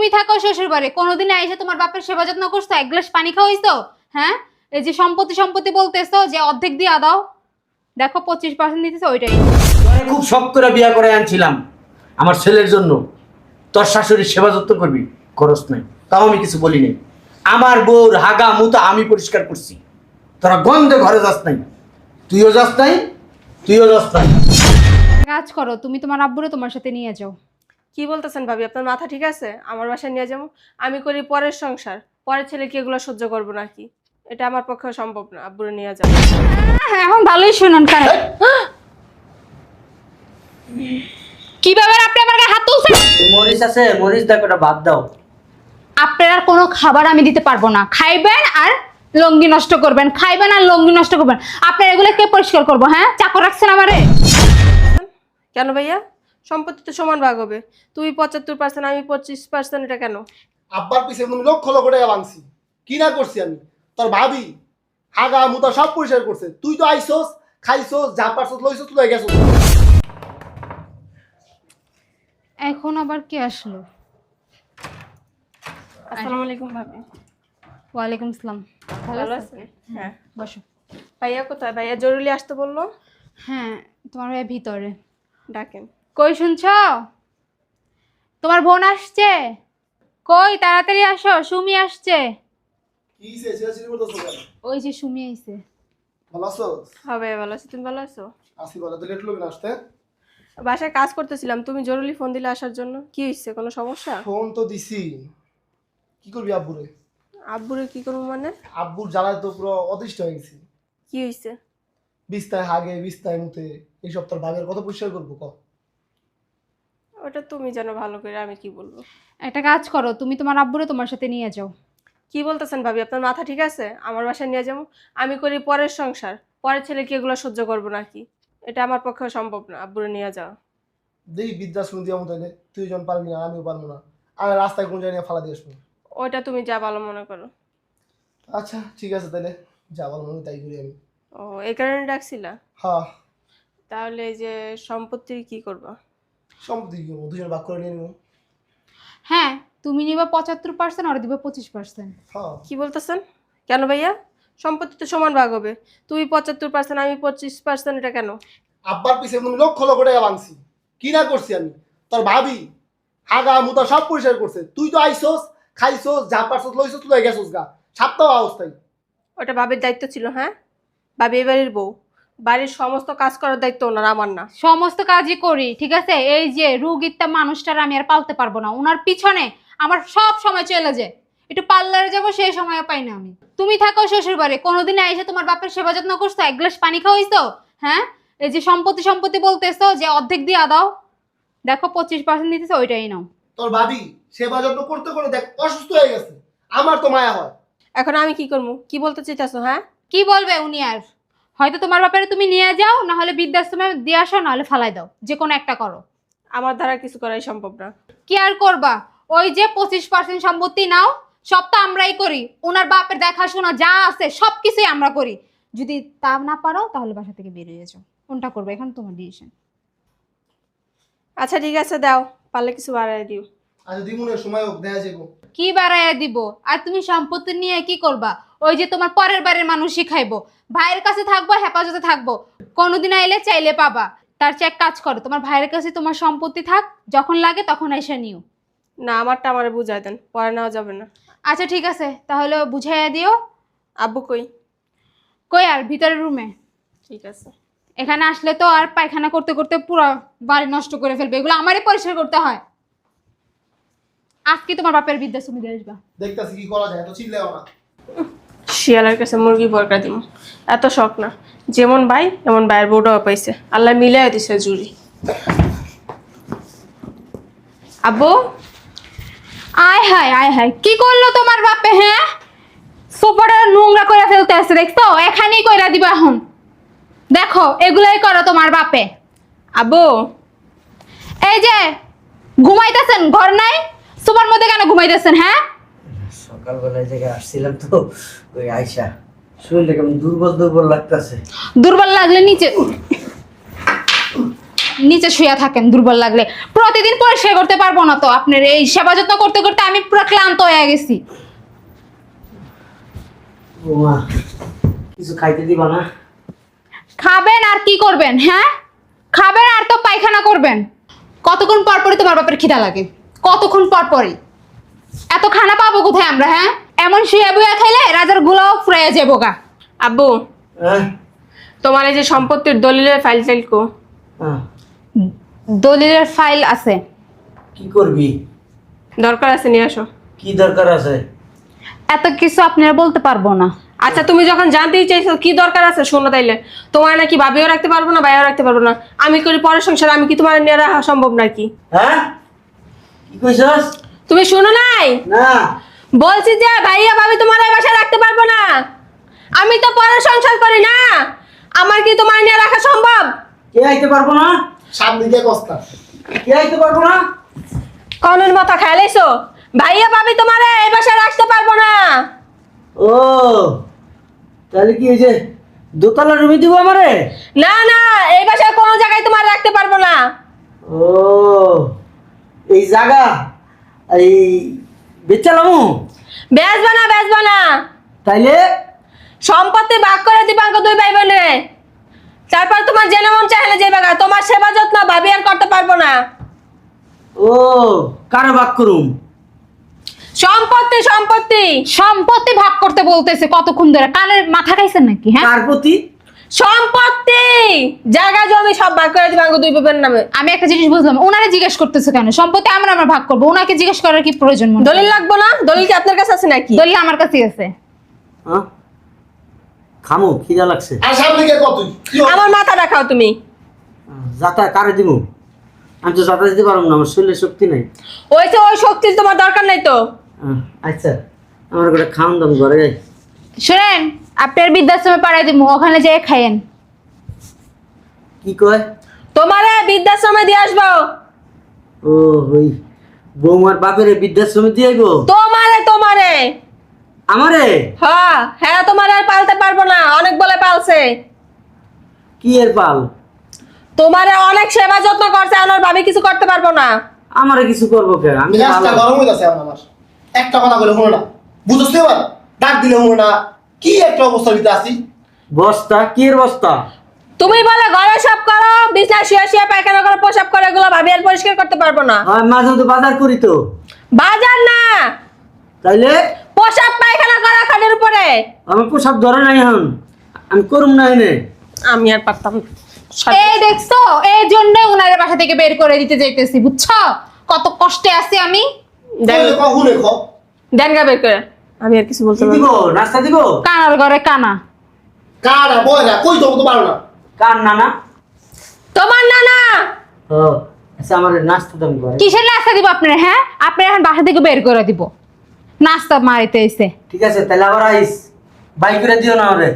তুমি থাকো শ্বশুর বাড়ি কোনোদিন আইসে তোমার বাপের সেবা যত্ন করছ এক গ্লাস পানি খাওয়াইছো হ্যাঁ? এই যে সম্পত্তি সম্পত্তি বলতেছো যে অর্ধেক দিয়া দাও। দেখো পঁচিশ পার্সেন্ট দিতেছে ওইটাই। খুব শখ করে বিয়া করে আনছিলাম আমার ছেলের জন্য। তোর শাশুড়ির সেবা যত্ন করবি? খরচ নাই। তাও আমি কিছু বলি নাই আমার বউর হাগা মুতা আমি পরিষ্কার করছি। তোরা গন্ধে ঘরে যাস নাই। তুইও যাস নাই তুইও যাস নাই। কাজ করো তুমি তোমার আব্বুরে তোমার সাথে নিয়ে যাও। কি বলতেছেন ভাবি? আপনার মাথা ঠিক আছে? আমার বাসায় নিয়ে যাব। আমি করি পরের সংসার। পরের ছেলে কি এগুলো সহ্য করব নাকি? এটা আমার পক্ষে সম্ভব না। আব্বুরে নিয়ে যাব। হ্যাঁ এখন ভালোই শুনুন কানে? কি ব্যাপার আপনি আমার গায়ে হাত তুলছেন? মরিচ আছে মরিচ দেখো ওটা বাদ দাও। আপনার আর কোনো খাবার আমি দিতে পারব না। খাইবেন আর লঙ্গি নষ্ট করবেন। খাইবেন আর লঙ্গি নষ্ট করবেন। আপনার এগুলো কে পরিষ্কার করব হ্যাঁ? চাকর রাখছেন আমারে? কেন ভাইয়া? সম্পত্তি তো সমান ভাগ হবে। তুই পঁচাত্তর পার্সেন্ট আমি পঁচিশ পার্সেন্ট এটা কেন? আব্বার পিছে তুমি লক্ষ লক্ষ টাকা ভাঙছি। কি না করছি আমি? তোর ভাবি আগা মুতা সব পরিষ্কার করছে। তুই তো আইসোস খাইছোস যা পারছোস লইছোস তুই গেছোস এখন আবার কে আসলো? আসসালামু আলাইকুম ভাবি। ওয়ালাইকুম আসসালাম। ভালো আছেন? হ্যাঁ। বসো। ভাইয়া কোথায়? ভাইয়া জরুরি আসতে বলল? হ্যাঁ তোমার ভাই ভিতরে। ডাকেন। কই শুনছ? তোমার বোন আসছে? কই তাড়াতাড়ি আসো সুমি আসছে। ওই যে সুমি আইছে। ভালো আছোস ভালো আছি। তুমি ভালো আছো? আসি বলে তো লেট লোক আসতে। বাসায় কাজ করতেছিলাম। তুমি জরুরি ফোন দিলে আসার জন্য। কি হয়েছে কোনো সমস্যা? ফোন তো দিছি। কি করবি আব্বুরে? আব্বুরে কি করব মানে? আব্বুর জ্বালায় তো পুরো অতিষ্ঠ হয়ে গেছি। কি হয়েছে বিস্তায় হাগে বিস্তায় মুতে। এইসব তোর ভাগের কত পরিষ্কার করব ক? ওটা তুমি জানো ভালো করে আমি কি বলব? একটা কাজ করো তুমি তোমার আব্বুরে তোমার সাথে নিয়ে যাও। কি বলতেছেন ভাবি? আপনার মাথা ঠিক আছে? আমার বাসায় নিয়ে যাব। আমি করি পরের সংসার। পরের ছেলে কি এগুলো সহ্য করব নাকি? এটা আমার পক্ষে সম্ভব না আব্বুরে নিয়ে যাওয়া। দেখি বৃদ্ধাশ্রম দিয়ে মতো তুই জন পারবি না আমিও পারব না। আমি রাস্তায় কোন জায়গায় ফালা দিয়ে আসব? ওইটা তুমি যা ভালো মনে করো। আচ্ছা ঠিক আছে তাহলে। যা বল মনে তাই করি আমি। ও এই কারণে ডাকছিলা? হ্যাঁ। তাহলে এই যে সম্পত্তির কি করবা? সম্পত্তি কি করব দুজন ভাগ করে নিয়ে নেব। হ্যাঁ তুমি নিবা পঁচাত্তর পার্সেন্ট আর দিবে পঁচিশ পার্সেন্ট হ্যাঁ। কি বলতেছেন? কেন ভাইয়া? সম্পত্তি তো সমান ভাগ হবে। তুই পঁচাত্তর পার্সেন্ট আমি পঁচিশ পার্সেন্ট এটা কেন? আব্বার পিছে তুমি লক্ষ লক্ষ টাকা ভাঙছি। কি না করছি আমি? তোর ভাবি আগা মুতা সব পরিষ্কার করছে। তুই তো আইসোস খাইছোস যা পারছোস লইছোস তুই গেছোস গা। সপ্তাহ অবস্থায় ওটা বাবির দায়িত্ব ছিল হ্যাঁ? বাবি এই বাড়ির বউ। বাড়ির সমস্ত কাজ করার দায়িত্ব ওনার আমার না। সমস্ত কাজই করি ঠিক আছে? এই যে রুগীরটা মানুষটার আমি আর পালতে পারব না। ওনার পিছনে আমার সব সময় চলে যায়। একটু পার্লারে যাব সেই সময় পাই না আমি। তুমি থাকো শ্বশুর বাড়ি কোনোদিন এসে তোমার বাপের সেবা যত্ন করছ? এক গ্লাস পানি খাওয়াইছো? হ্যাঁ? এই যে সম্পত্তি সম্পত্তি বলতেছো যে অর্ধেক দিয়া দাও। দেখো পঁচিশ পার্সেন্ট দিতেছে ওইটাই নাও। তোর ভাবি সেবা যত্ন করতে করে দেখ অসুস্থ হয়ে গেছে। আমার তো মায়া হয়। এখন আমি কি করব? কি বলতে চাইতেছো হ্যাঁ? কি বলবে উনি আর? হয়তো তোমার বাপের তুমি নিয়ে যাও না হলে বৃদ্ধাশ্রমে দিয়ে আসো নাহলে ফালাই দাও। যে কোনো একটা করো। আমার দ্বারা কিছু করাই সম্ভব না। কি আর করবা? ওই যে পঁচিশ পার্সেন্ট সম্পত্তি নাও সব তো আমরাই করি। ওনার বাপের দেখাশোনা যা আছে সব কিছুই আমরা করি। যদি তা না পারো তাহলে বাসা থেকে বেরিয়ে যাও। কোনটা করবে? এখন তোমার ডিসিশন আচ্ছা ঠিক আছে দাও। পারলে কিছু বাড়াই দিও। আজ দিমুনের সময় হোক দেখা যাব কি বাড়াইয়া দিব? আর তুমি সম্পত্তি নিয়ে কি করবা? ওই যে তোমার পরের বাড়ির মানুষই খাইবো ভাইয়ের কাছে থাকব হেফাজতে থাকব। কোনোদিন আইলে চাইলে পাবা। তার চেয়ে এক কাজ করো তোমার ভাইয়ের কাছে তোমার সম্পত্তি থাক যখন লাগে তখন এসে নিও। না আমারটা আমারে বুঝাই দেন পরে নেওয়া যাবে না। আচ্ছা ঠিক আছে তাহলে বুঝাইয়া দিও। আব্বু কই? কই আর ভিতরের রুমে? ঠিক আছে। এখানে আসলে তো আর পায়খানা করতে করতে পুরো বাড়ি নষ্ট করে ফেলবে এগুলো আমারই পরিষ্কার করতে হয়। আজকে তোমার বাপের বৃদ্ধাশ্রমে দিয়ে আসবা। দেখতেছি কি করা যায় তো চিল্লেও না। শিয়ালের কাছে মুরগি বরকা দিব এত শখ না। যেমন ভাই এমন ভাইয়ের বউটাও পাইছে। আল্লাহ মিলাই দিছে জুড়ি। আব্বু? আয় হায় আয় হায়। কি করল তোমার বাপে হ্যাঁ? সোফাটা নোংরা করে ফেলতে আসছে দেখছ? এখানেই কইরা দিবা এখন। দেখো এগুলোই করো তোমার বাপে। আব্বু? এই যে ঘুমাইতেছেন ঘর নাই? সোফার মধ্যে কেন ঘুমাইতেছেন হ্যাঁ? সকালবেলায় আসছিলাম তো ওই আয়সা শরীরটা কেমন দুর্বল দুর্বল লাগতেছে। দুর্বল লাগলে নিচে নিচে শুয়ে থাকেন দুর্বল লাগলে। প্রতিদিন পরিষ্কার করতে পারব না তো আপনার এই সেবা যত্ন করতে করতে আমি পুরো ক্লান্ত হয়ে গেছি। কিছু খাইতে দিবা না? খাবেন আর কি করবেন হ্যাঁ? খাবেন আর তো পায়খানা করবেন। কতক্ষণ পর পরই তোমার বাপের খিদা লাগে। কতক্ষণ পর পরই? এত খানা পাবো কোথায় আমরা হ্যাঁ? এমন শুয়ে বুয়ে খাইলে রাজার গুলাও ফুরাইয়া যাব গা। আব্বু হ্যাঁ? তোমার এই যে সম্পত্তির দলিলের ফাইল টাইল কো হ্যাঁ। দলিলের ফাইল আছে। কি করবি? দরকার আছে নিয়ে আসো। কি দরকার আছে? এত কিছু আপনারা বলতে পারব না। আচ্ছা তুমি যখন জানতেই চাইছো কি দরকার আছে শোনো তাইলে। তোমার নাকি ভাবিও রাখতে পারব না ভাইও রাখতে পারব না। আমি করি পরের সংসার আমি কি তোমার নিয়ে রাখা সম্ভব নাকি? হ্যাঁ? কি কইছস? তুমি শোনো নাই? না। বলছি যে ভাইয়া ভাবি তোমার এই বাসায় রাখতে পারব না। আমি তো পরের সংসার করি না। আমার কি তোমার নিয়ে রাখা সম্ভব? কে আইতে পারব না? সামনে দিয়ে কস্তা কে আইতে পারব না? কনের মাথা খেয়ালাইছো ভাইয়া ভাবি তোমার এই বাসায় রাখতে পারব না। ও তাহলে কি যে দোতলা রুমে দিব আমারে? না না এই বাসায় কোনো জায়গায় তোমার রাখতে পারব না। ও এই জায়গা? এই বেচালামু বেচবা না বেচবা না। তাইলে? সম্পত্তি ভাগ করে দিবাঙ্ক দুই ভাই বোনে তারপর তোমার জেনে মন চাইলে যে বাগা তোমার সেবা যত্ন ভাবি আর করতে পারব না। ও কারও বাক করুম? সম্পত্তি সম্পত্তি। সম্পত্তি ভাগ করতে বলতেছে কতক্ষণ ধরে? কানের মাথা খাইছেন নাকি হ্যাঁ? কার প্রতি? সম্পত্তি! জায়গা জমি সব ভাগ করে দিবাঙ্ক দুই ভাইয়ের নামে। আমি একটা জিনিস বুঝলাম ওনারে জিজ্ঞেস করতেছে কেন? সম্পত্তি আমরা আমরা ভাগ করব ওনাকে জিজ্ঞেস করার কি প্রয়োজন মনে হয়? দলিল লাগবো না? দলিল কি আপনার কাছে আছে নাকি? দলিল আমার কাছে আছে। হ্যাঁ? খামো খিদা লাগছে। আর সামনে গিয়ে কত কি হবে? আমার মাথা দেখাও তুমি। যাতা কারে দিব আমি তো যাতা দিতে পারব না আমার শরীরে শক্তি নাই। ওই যে ওই শক্তি তোমার দরকার নাই তো। আহ, আচ্ছা আমার করে খাওয়ান দাম ঘরে যাই। শুনেন আপনার বৃদ্ধাশ্রমে পাড়াই দিব ওখানে যেয়ে খাইয়েন। কি কয়? তোমারে বৃদ্ধাশ্রমে দিয়ে আসব। ও ওই বৌমার বাপের বৃদ্ধাশ্রমে দিয়ে গো তোমারে তোমারে। আমারে? হ্যাঁ হ্যাঁ তোমার আর পালতে পারব না অনেক বলে পালছে। কি এর পাল? তোমারে অনেক সেবা যত্ন করছে আমার ভাবি কিছু করতে পারব না। আমারে কিছু করব কে? আমি তো গরম হয়ে আমার একটা কথা বলে শোনো না। বুঝতে এবার ডাক দিলে শোনো না। কি একটা অবস্থা দিতে আসি বস্তা কি এর বস্তা? তুমি বলে ঘরে সব করো বিছনা শুয়ে শুয়ে পায়খানা করো পোশাক করে এগুলো ভাবি আর পরিষ্কার করতে পারব না। হয় মাঝে মধ্যে বাজার করি তো। বাজার না। তাইলে? পোশাক পায়খানা করা খাটের উপরে। আমার পোশাক ধরে নাই এখন। আমি করুম না এনে। আমি আর পারতাম না। এই দেখছ এই জন্য ওনার বাসা থেকে বের করে দিতে যাইতেছি বুঝছ? কত কষ্টে আছি আমি। দেন কইলে কখনো খ দেন গা বের করে। আমি আর কিছু বলতে পারব নাস্তা দিব? কানার ঘরে কানা। কানা বয়রা কই তো তো পারো না। কান নানা? তোমার নানা? ও আচ্ছা আমার নাস্তা দাম ঘরে। কিসের নাস্তা দিব আপনি হ্যাঁ? আপনি এখন বাসা থেকে বের করে দিব। নাস্তা মারিতে এসে। ঠিক আছে তাহলে আবার আইস। বাই করে দিও না আমারে।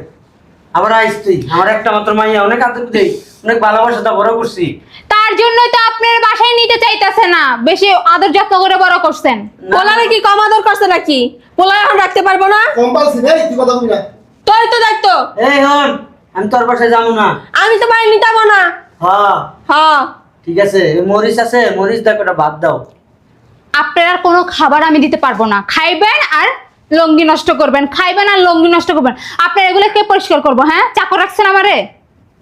আবার আইস তুই আমার একটা মাত্র মাইয়া অনেক আদর দেই অনেক ভালোবাসা তা বড় করছি। তার জন্যই তো আপনার বাসায় নিতে চাইতেছে না বেশি আদর যত্ন করে বড় করছেন। পোলারে কি কম আদর করছে নাকি? পোলা এখন রাখতে পারব না? তুই কথা বলি না। তোর তো দায়িত্ব। এই হন আমি তোর বাসায় যাব না। আমি তোমার নিতাবো না। হ্যাঁ হ্যাঁ ঠিক আছে মরিচ আছে মরিচ দেখো বাদ দাও। আপনার আর কোনো খাবার আমি দিতে পারব না। খাইবেন আর লঙ্গি নষ্ট করবেন খাইবেন আর লঙ্গি নষ্ট করবেন। আপনার এগুলো কে পরিষ্কার করব হ্যাঁ? চাকর রাখছেন আমারে?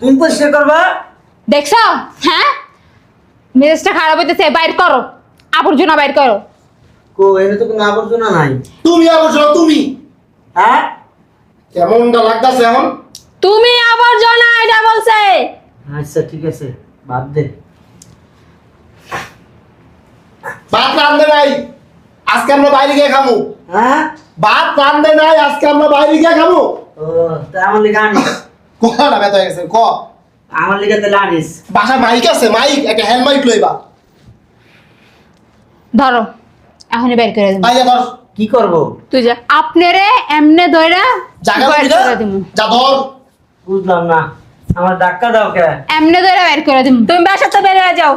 তুমি পরিষ্কার করবা? দেখছ? হ্যাঁ? মেজাজটা খারাপ হইতেছে বাইর করো। আবর্জনা বাইর করো। কো এনে তো কোনো আবর্জনা নাই। তুমি আবার শোনো, তুমি? হ্যাঁ? কেমনটা লাগতাছে এখন? তুমি আবর্জনা এটা বলছে। আচ্ছা ঠিক আছে বাদ দে। ভাত রান্ধে নাই। আজকে আমরা বাইরে গিয়ে খামু। হ্যাঁ? ভাত রান্ধে নাই আজকে আমরা বাইরে গিয়ে খামু। ও তা আমার লিগে আনিস। ব্যথা হয়ে গেছে ক? আমার লিগে তাহলে আনিস। বাসা মাইক আছে মাইক একটা হ্যান্ড মাইক লইবা। ধরো এখনই বের করে দেবো। আইয়া ধর। কি করব? তুই যা আপনারে এমনে ধইরা জায়গা বের দিবি না? করে যা ধর। বুঝলাম না। আমার ধাক্কা দাও কে? এমনে ধইরা বের করে দিবো। তুমি বাসাতে বের হয়ে যাও।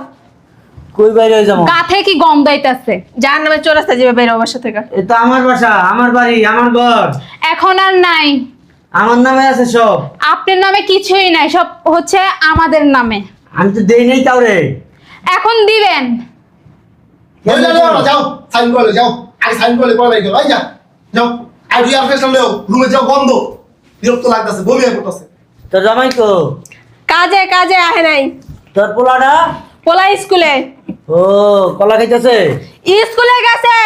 কই বাইরে যাব? গা থেকে কি গন্ধ আইতাছে যার নামে চোরাস্তা যাবে বের হও বাসা থেকে এ তো আমার বাসা আমার বাড়ি আমার ঘর। এখন আর নাই। আমার নামে আছে সব। আপনার নামে কিছুই নাই সব হচ্ছে আমাদের নামে। আমি তো দেই নাই তাও রে এখন দিবেন। যাও যাও, যাও সাইন করে যাও। আগে সাইন করে পড়াই গেল এই যা যাও। আর রিয়ার ফেস্টাল লেও রুমে যাও বন্ধ। বিরক্ত লাগতেছে বমি পড়তেছে। তোর জামাই তো কাজে কাজে আহে নাই। তোর পোলাটা? পোলা স্কুলে। ও কলা খাইতেছে? স্কুলে গেছে।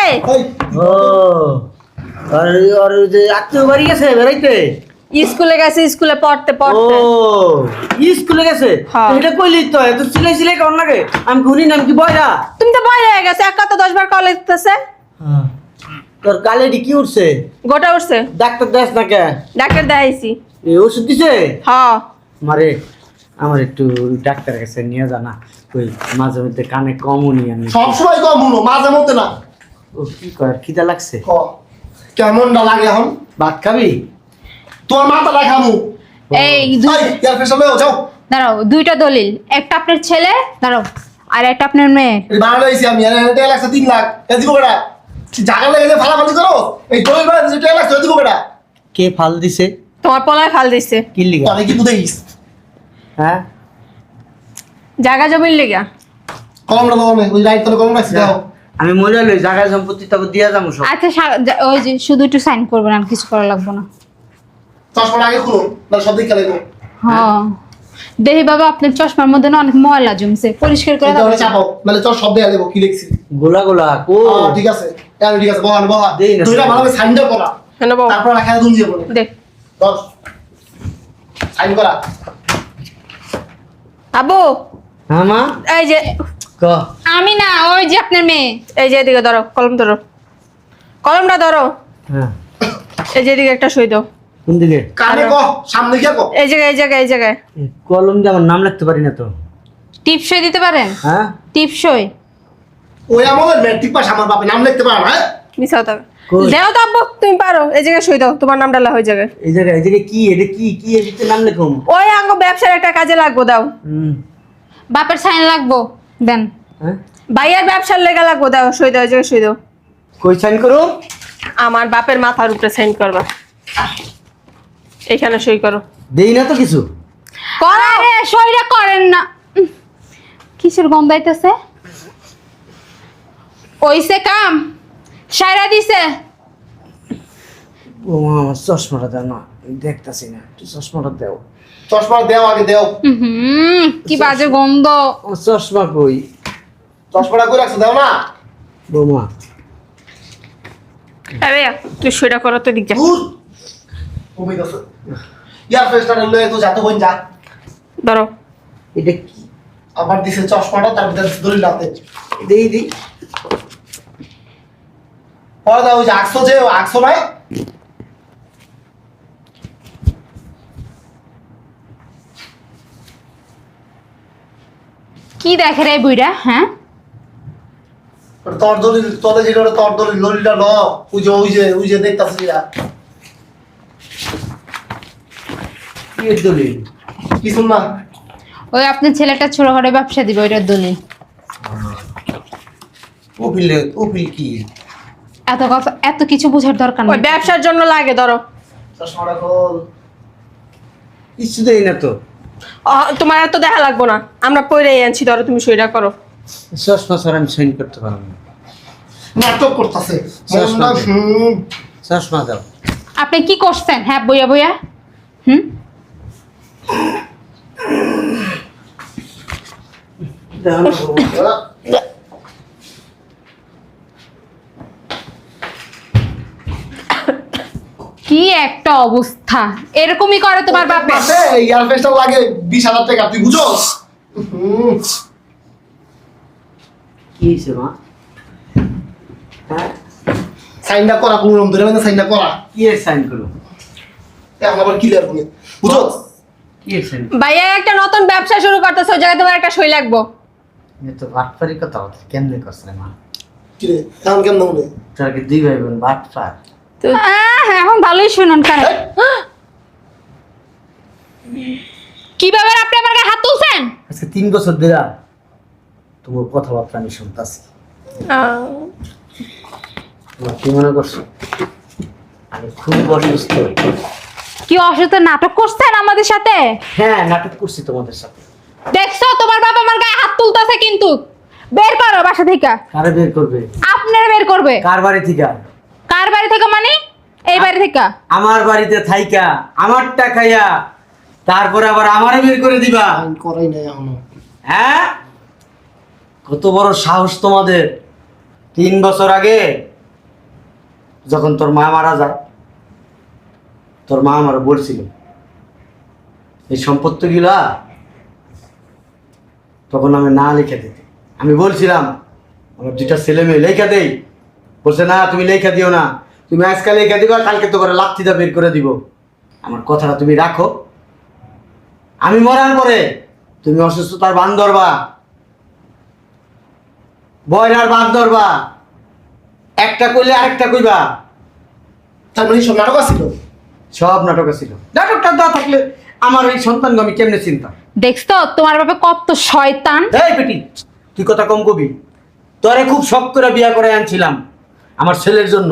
ও আর আর যে আত্মীয় বাড়ি গেছে বেড়াইতে? স্কুলে গেছে স্কুলে পড়তে ও পড়তে স্কুলে গেছে? হ্যাঁ। এটা কইলি তো এত সিলাই সিলাই কর লাগে আমি ঘুরি নাম কি বয়রা? তুমি তো বই হয়ে গেছে এক কথা দশ বার কল লিখতেছে তোর কালেডি কি উঠছে? গোটা উঠছে। ডাক্তার দেখ না কে? ডাক্তার দেখাইছি। এই ওষুধ দিছে? হ মারে আমার একটু ডাক্তারের কাছে নিয়ে জানা ওই মাঝে মধ্যে কানে কমও নিয়ে আমি। সবসময় কম মাঝে মধ্যে না। ও কি কর খিদা লাগছে? ক। কেমনটা লাগে এখন? ভাত খাবি? তোমার মাথা দেখামু। এই দুই ফেস্টাল লেও যাও দাঁড়াও দুইটা দলিল। একটা আপনার ছেলে দাঁড়াও আর একটা আপনার মেয়ে। এই বানানো আমি আর এটা লাগছে তিন লাখ। এ দিব বেটা জায়গা লেগে ফালাফালি করো এই টেলা লাগছে দিব বেটা কে ফাল দিছে? তোমার পলায় ফাল দিচ্ছে কি লিগা? তাহলে কি বুঝেছিস হ্যাঁ? জায়গা জমির লেগা। কলমটা দাও আমি ওই রাইট করে কলম রাখছি দাও। আমি মজা লই জায়গায় সম্পত্তি তবে দিয়া যাব সব। আচ্ছা সা- যা- ওই যে শুধু একটু সাইন করবেন আর কিছু করা লাগবে না। চশমাটা আগে খুলো তাহলে সব দিকে লাগবে হ্যাঁ। দেখি বাবা আপনার চশমার মধ্যে না অনেক ময়লা জমছে পরিষ্কার করে দাও। চাপাও মানে চশ সব দেয়া দেবো কি লিখছি গোলা গোলা কো হ্যাঁ, ঠিক আছে। হ্যাঁ, ঠিক আছে বহান বহা দেই না, দুইটা দেই না। ভালো সাইনটা করা। কেন বউ তারপর রাখা দুন দিয়ে বলে। দেখ দশ সাইন করা। আবু হ্যাঁ এই যে ক? আমি না ওই যে আপনার মেয়ে। এই যে এদিকে ধরো কলম ধরো। কলমটা ধরো। হ্যাঁ। এই যে এদিকে একটা সই দাও। কোন দিকে? কানে ক সামনে গিয়ে ক। এই জায়গায় এই জায়গায় এই জায়গায়। কলম দিয়ে আমার নাম লিখতে পারি না তো। টিপসই দিতে পারেন? হ্যাঁ। টিপসই ওই আমাদের ম্যাট্রিক পাস আমার বাপে নাম লিখতে পারে না হ্যাঁ তবে দেও তো আব্বু তুমি পারো। এই জায়গায় সই দাও তোমার নাম ডালা হয়ে যাবে। এই জায়গায় এই জায়গায় কি? এটা কি? নাম ওই আঙ্গ ব্যবসার একটা কাজে লাগবো দাও। হুম। বাপের সাইন লাগবো। দেন। হ্যাঁ? ভাইয়ার ব্যবসার লেগা লাগবো দাও সই দাও জায়গায় সই দাও। কই সাইন করো? আমার বাপের মাথার উপরে সাইন করবা। এখানে সই করো। দেই না তো কিছু। করো আরে সইটা করেন না। কিসের গন্ধ আইতেছে ওইসে কাম সাইরা দিছে। ও মা আমার চশমাটা দাও না দেখতাছি না একটু চশমাটা দাও। চশমা দেও আগে দেও। হুম কি বাজে গন্ধ। চশমা কই? চশমাটা করে রাখছো দেও না। বৌমা। আরে তুই সইটা করো তো দিক কমে গেছে। ইয়ার ফেস্টার লয়ে তো যাতে বইন যা। ধরো। এটা কি? আবার দিছে চশমাটা তার ভিতরে দলিল রাখতে দেই দেই। পরে দাও যে আকশো যে আকশো নাই? কি দেখে রে বুইরা হ্যাঁ? ওটা তোর দলিল তোলে যেটা ওটা তোর দলিল ল ওই যে ওই যে ওই যে দেখতাছি যা। কি এর দলিল? কিছু না ওই আপনার ছেলেটা ছোটখাটো ব্যবসা দিবে ওইটার দলিল। উপিল উপিল কি? এত কথা এত কিছু বোঝার দরকার নেই। ব্যবসার জন্য লাগে ধরো। চশমাটা খোল। কিছু দেই না তো। তোমার তো দেখা লাগবো না। আমরা পরে আনছি ধরো তুমি সইটা করো। আমি সাইন করতে পারব না। নাটক করতেছে। চশমা দাও আপনি কি করছেন? হ্যাঁ বইয়া বইয়া। হুম? দাও না বৌমা। কি একটা অবস্থা। এরকমই করে তোমার বাপে মাসে লাগে বিশ হাজার টাকা তুই বুঝোস? কি হয়েছে মা? হ্যাঁ? সাইনটা করা কোনো রকম ধরে মানে সাইনটা করা। কি এর সাইন করো এখন আবার ক্লিয়ার এর সাইন ভাইয়া একটা নতুন ব্যবসা শুরু করতেছে ওই জায়গায় তোমার একটা সই লাগবো। এ তো বাটপারি কথা হচ্ছে কেমনে করছে মা? কি রে এখন কেমন মনে তোর কি দুই ভাই বোন বাটপার? তো আহ, এখন ভালোই শুনুন কানে কি ব্যাপার আপনি আমার গায়ে হাত তুলছেন? আজকে তিন বছর দিলা তোমার কথাবার্তা আমি শুনতাছি। তোমার কি মনে করছ? আমি খুব অসুস্থ। কি অসুস্থ? নাটক করছেন আমাদের সাথে? হ্যাঁ নাটক করছি তোমাদের সাথে। দেখছ তোমার বাবা আমার গায়ে হাত তুলতেছে কিন্তু। বের করো বাসা থেকে। কারে বের করবে? আপনারা বের করবে। কার বাড়ি থেকে? কার বাড়ি থেকে মানে? এই বাড়ি থেকে? আমার বাড়িতে থাইকা আমারটা খাইয়া তারপরে আবার আমারে বের করে দিবা। করাই নাই এখনও। হ্যাঁ? কত বড় সাহস তোমাদের। তিন বছর আগে যখন তোর মা মারা যায় তোর মা আমার বলছিল এই সম্পত্তিগুলা তখন আমি না লিখে দিতে। আমি বলছিলাম আমার দুইটা ছেলে মেয়ে লেখা দেই। বলছে না তুমি লেখা দিও না। তুমি আজকাল লেখা দিবা কালকে তো করে লাত্তিটা বের করে দিব। আমার কথাটা তুমি রাখো। আমি মরার পরে তুমি অসুস্থতার বান ধরবা। বয়রার বান ধরবা। একটা কইলে আরেকটা কইবা। তার মানে সব নাটক ছিল সব নাটক ছিল নাটকটা দেওয়া থাকলে আমার এই সন্তানকে আমি কেমনে চিন্তা দেখছ তোমার বাবা কত শয়তান। এই বেটি তুই কথা কম কবি। তোরে খুব শখ করে বিয়া করে আনছিলাম আমার ছেলের জন্য।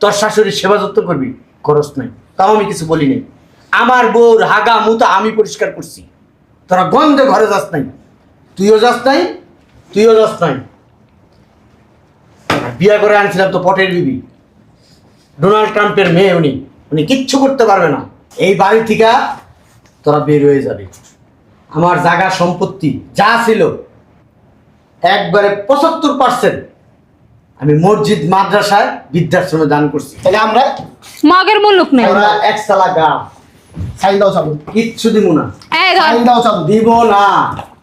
তোর শাশুড়ির সেবা যত্ন করবি? খরচ নাই। তাও আমি কিছু বলি নাই। আমার বউর হাগা মুতা আমি পরিষ্কার করছি। তোরা গন্ধে ঘরে যাস নাই। তুইও যাস নাই, তুইও যাস নাই। বিয়া করে আনছিলাম তো পটের বিবি। ডোনাল্ড ট্রাম্পের মেয়ে উনি। উনি কিচ্ছু করতে পারবে না। এই বাড়ি থেকে তোরা বের হয়ে যাবে। আমার জায়গা সম্পত্তি যা ছিল, একবারে পঁচাত্তর পার্সেন্ট আমি মসজিদ মাদ্রাসায় বৃদ্ধাশ্রমে দান করছি। তাহলে আমরা মগের মুলুক নেই। ওরা একতলা গ্রাম সাইন দাও চালু। কিচ্ছু দিব না। এই ধর। সাইন দাও চালু। দিব না।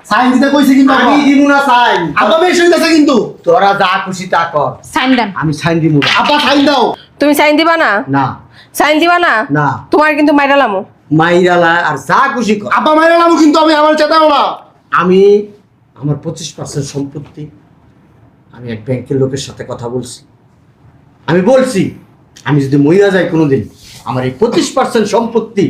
সাইন দিতে কইছি কিন্তু আমি দিব না সাইন। আব্বা মেয়ে শুনে আছে কিন্তু। তোরা যা খুশি তা কর। সাইন দেন। আমি সাইন দিব না। আব্বা সাইন দাও। তুমি সাইন দিবা না? না। সাইন দিবা না? না। তোমার কিন্তু মাইরালামো মাইরালা আর যা খুশি কর। আব্বা মাইরা নামো কিন্তু আমি আমার চেতাও না আমি আমার পঁচিশ পার্সেন্ট সম্পত্তি আমি এক ব্যাংকের লোকের সাথে কথা বলছি। আমি বলছি আমি যদি মহিলা যাই কোনোদিন আমার এই পঁচিশ পার্সেন্ট সম্পত্তি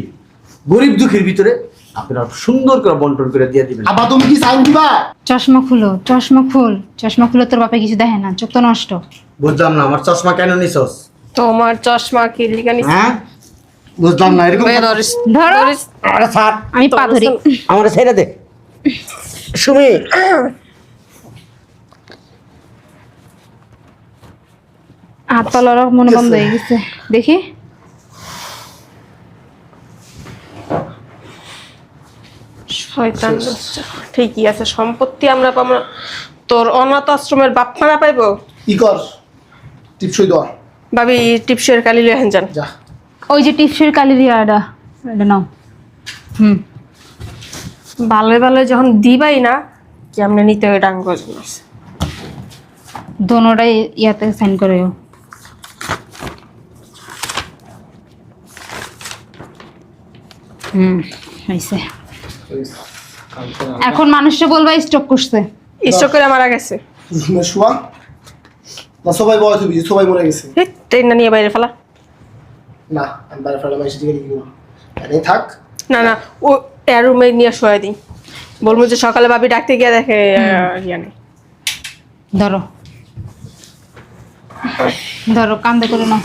গরিব দুঃখের ভিতরে আপনারা সুন্দর করে বন্টন করে দিয়ে দিবেন। আব্বা তুমি কি সাইন দিবা? চশমা খুলো চশমা খুল। চশমা খুলে তোর বাপে কিছু দেখে না চোখ তো নষ্ট। বুঝলাম না আমার চশমা কেন নিছস? তোমার চশমা কি লিগানি হ্যাঁ? বুঝলাম না এরকম ধরো। আরে ছাড়। আমি পা ধরি আমার ছেড়ে দে। সুমি। হাত পা লড়া মনে বন্ধ হয়ে গেছে। দেখি। শয়তান। ঠিকই আছে সম্পত্তি আমরা পাবো তোর অনাথ আশ্রমের বাপ মারা পাইবো? ই কর টিপসই ভাবি টিপসের কালি লেহেন যান। যা। ওই যে টিপসের কালি দিয়া এটা। এটা নাও। হুম। ভালো ভালো যখন দিবাই না কেমনে নিতে হয় ডাঙ্গ দোনোটাই ইয়াতে সাইন করে হুম হয়েছে এখন মানুষটা বলবা স্টক করছে। ইষ্ট করে মারা গেছে। শুয়া। না সবাই বয়স হবি সবাই মরে গেছে। ট্রেন না নিয়ে বাইরে ফেলা। না আমি বাইরে ফেলা মাইসি দিকে লিখব এনে থাক। না না ও এর রুমে নিয়ে শোয়া দিই। বলব যে সকালে ভাবি ডাকতে গিয়ে দেখে ইয়া নেই। ধরো। ধরো কান্দে করে নাও।